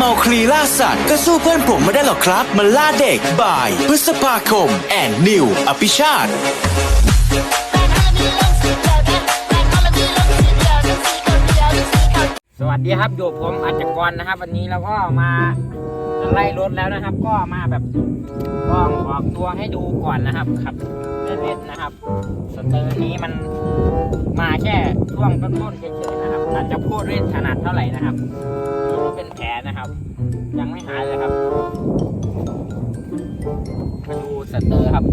เมาคลีล่าสัตว์ ก็สู้เพื่อนผมไม่ได้หรอกครับ มันล่าเด็กบ่าย พฤษภาคม แอนนิว อภิชาติสวัสดีครับอยู่ผมอัจกรนะครับ วันนี้เราก็มาไล่รถแล้วนะครับ ก็มาแบบลองออกตัวให้ดูก่อนนะครับขับเล่นๆนะครับ สเตอร์นี้มันมาแค่ช่วงต้นๆเฉยๆนะครับอาจจะพูดเล่นถนัดเท่าไหร่นะครับ นะครับ ยังไม่หายเลยครับมาดูสเตอร์ครับ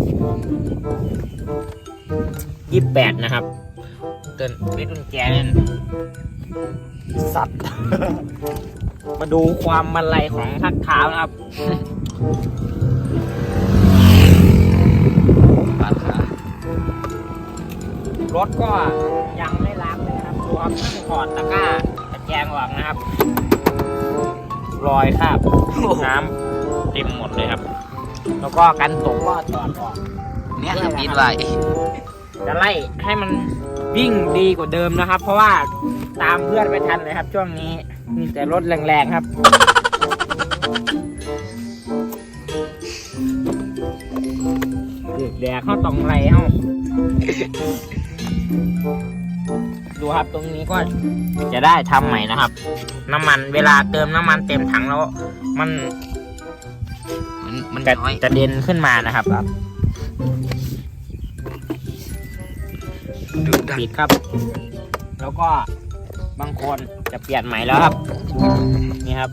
ยี่สิบแปดนะครับ เกินไม่รุนแกเล่นสัตว์ มาดูความมันไหลของทักเท้านะครับรถก็ยังไม่ล้างเลยนะครับ ดูครับเพิ่งถอดตะกร้าตะแกรงออกนะครับ รอยคราบน้ำเต็มหมดเลยครับ แล้วก็กันตกก็ถอดออกเนี่ยทำนิดไรจะไล่ให้มันวิ่งดีกว่าเดิมนะครับ เพราะว่าตามเพื่อนไม่ทันเลยครับ ช่วงนี้มีแต่รถแรงๆครับเดือดแดกเข้าตองไรเข้า ดูครับ ตรงนี้ก็จะได้ทำใหม่นะครับ น้ำมันเวลาเติมน้ำมันเต็มถังแล้ว มัน มันมันจะน้อยจะเด่นขึ้นมานะครับดูดังปิดครับ แล้วก็บางคนจะเปลี่ยนใหม่แล้วครับ นี่ครับ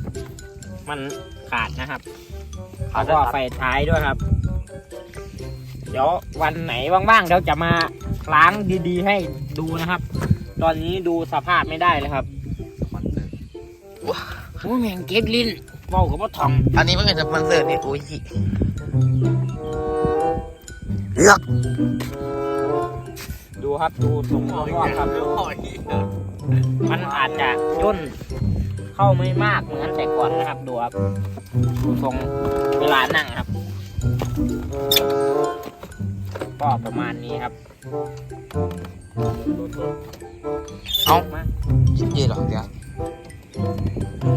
มันขาดนะครับแล้วก็ไฟท้ายด้วยครับ เดี๋ยววันไหนว่างๆเดี๋ยวจะมาล้างดีๆ ให้ดูนะครับ ตอนนี้ดูสภาพไม่ได้เลยครับโอ้ยแม่งเก็บลิ้นเบากับว่าทอง อันนี้มันเป็นสปอนเซอร์นี่โอ้ยเลือกดูครับดูตรงรอบๆครับ มันอาจจะย่นเข้าไม่มากเหมือนแต่ก่อนนะครับ ดูครับดูทรงเวลานั่งครับ ก็ประมาณนี้ครับ เอามาเย่หรอกเดี๋ยว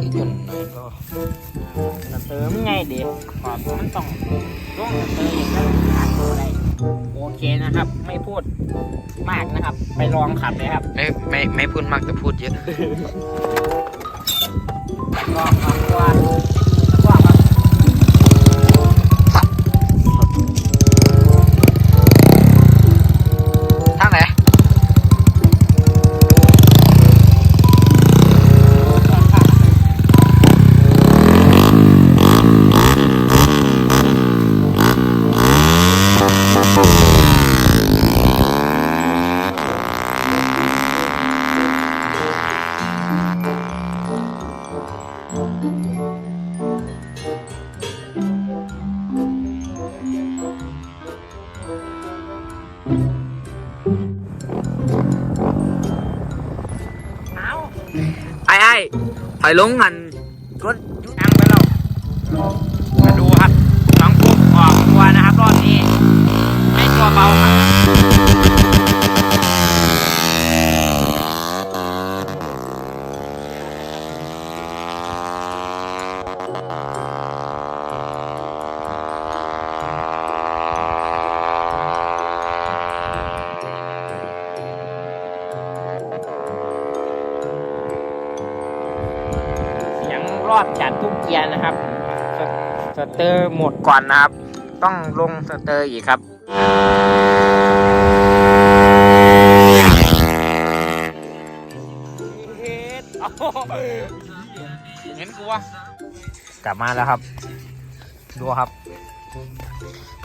อีกจนหน่อยก็สเตอร์มไงเด็กขอบมันต้องลงสเตอร์อย่างนั้นขาดตัวอะไรโอเคนะครับ ไม่พูดมากนะครับ ไปลองขับเลยครับ ไม่ไม่ไม่พูดมากแต่พูดเยอะลองขับ ถอยลงกัน ทุกเกียร์นะครับสสเตอร์หมดก่อนนะครับ ต้องลงสเตอร์อีกครับ เห็นกูวะกลับมาแล้วครับ ดูครับ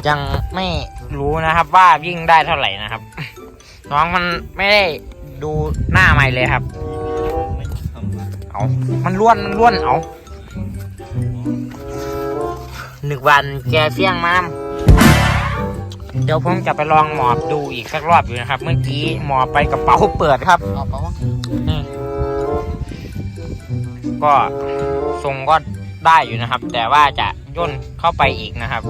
ยังไม่รู้นะครับว่าวิ่งได้เท่าไหร่นะครับ น้องมันไม่ได้ดูหน้าไม่เลยครับ เอามันล้วนมันล้วนเอา หนึ่งวันแกเสี่ยงมามเดี๋ยวผมจะไปลองหมอบดูอีกสักรอบอยู่นะครับ เมื่อกี้หมอบไปกระเป๋าเปิดครับเอาเปล่าวะนี่ก็ทรงก็ได้อยู่นะครับ แต่ว่าจะย่นเข้าไปอีกนะครับ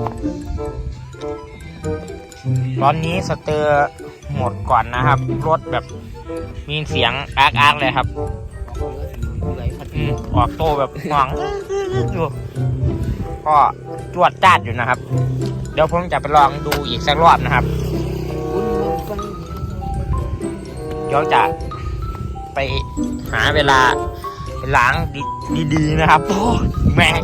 ตอนนี้สเตอร์หมดก่อนนะครับ รถแบบมีเสียงอาร์กอาร์กเลยครับอืมออกโตแบบหวังกอยู่ ก็จวดจ้าดอยู่นะครับ เดี๋ยวผมจะไปลองดูอีกสักรอบนะครับเดี๋ยวจะไปหาเวลาล้างดีๆนะครับโอ้แม่ง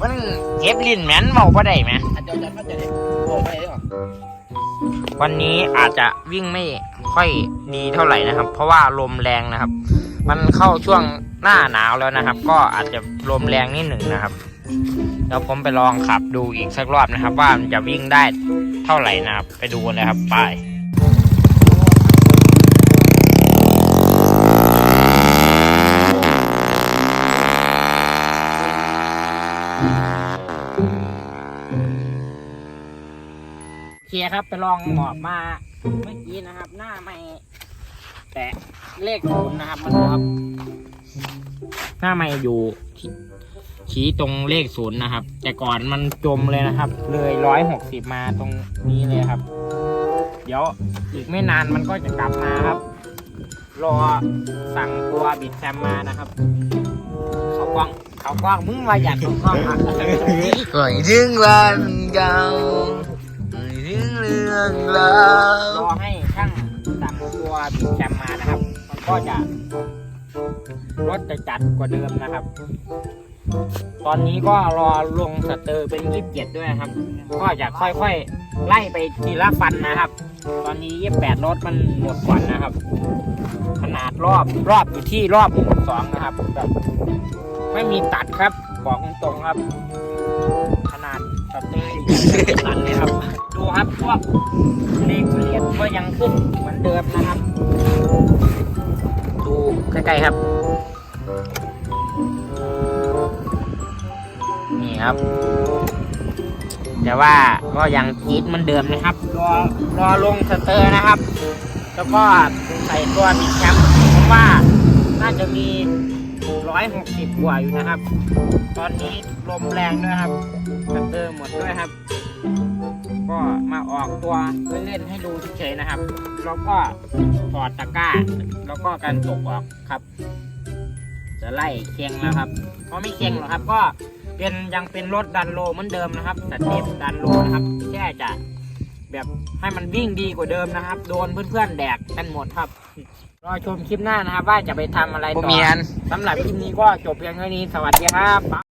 มันเก็บลิ้นแม่นเมาบ่ได้ไหมอันเดียวจะเข้าใจโอ้ไหรอวันนี้อาจจะวิ่งไม่ค่อยดีเท่าไหร่นะครับ เพราะว่าลมแรงนะครับ มันเข้าช่วงหน้าหนาวแล้วนะครับ ก็อาจจะลมแรงนิดหนึ่งนะครับ เดี๋ยวผมไปลองขับดูอีกสักรอบนะครับ ว่ามันจะวิ่งได้เท่าไหร่นะครับ ไปดูกันเลยครับไปโอเคครับ ไปลองหมอบมาเมื่อกี้นะครับ หน้าไม่แต่เลขศูนย์นะครับมันครับ หน้าไม่อยู่ที่ ชี้ตรงเลขศูนย์นะครับ แต่ก่อนมันจมเลยนะครับ เลยร้อยหกสิบมาตรงนี้เลยครับ เดี๋ยวอีกไม่นานมันก็จะกลับมาครับ รอสั่งตัวบิดแซมมานะครับ เขากล้องเขากล้องมึงมาอยากเขากล้องอะก่อนถึงวันเก่าก่อนถึงเรื่องรารอให้ช่างสั่งตัวบิดแซมมานะครับ มันก็จะรถจะจัดกว่าเดิมนะครับ ตอนนี้ก็รอลงสเตอร์เป็นยี่สิบเจ็ดด้วยครับ ก็จะค่อยๆ ไล่ไปทีละฟันนะครับ ตอนนี้ยี่สิบแปดรถมันหมดก่อนนะครับ ขนาดรอบรอบอยู่ที่รอบหมดสองนะครับแบบไม่มีตัดครับบอกตรงๆครับ ขนาดสเตอร์ตัดเลยครับ ดูครับพวกเลขเหรียญก็ยังขึ้นเหมือนเดิมนะครับ ดูใกล้ๆครับ ครับ แต่ว่าก็ยังกรีดเหมือนเดิมนะครับ รอรอลงสเตอร์นะครับ แล้วก็ใส่ตัวบิดแคมป์ผมว่าน่าจะมีร้อยหกสิบกว่าอยู่นะครับ ตอนนี้ลมแรงด้วยครับสเตอร์หมดด้วยครับ ก็มาออกตัวเล่นๆให้ดูเฉยๆนะครับ แล้วก็ถอดตะกร้า แล้วก็การตกออกครับ จะไล่เคียงแล้วครับ เพราะไม่เคียงหรอกครับก็ เป็นยังเป็นรถดันโลเหมือนเดิมนะครับสเต็ปดันโลนะครับแค่จะแบบให้มันวิ่งดีกว่าเดิมนะครับ โดนเพื่อนๆแดกกันหมดครับ รอชมคลิปหน้านะครับ ว่าจะไปทำอะไรบ่ต่อมีอันสำหรับคลิปนี้ก็จบเพียงเท่านี้สวัสดีครับ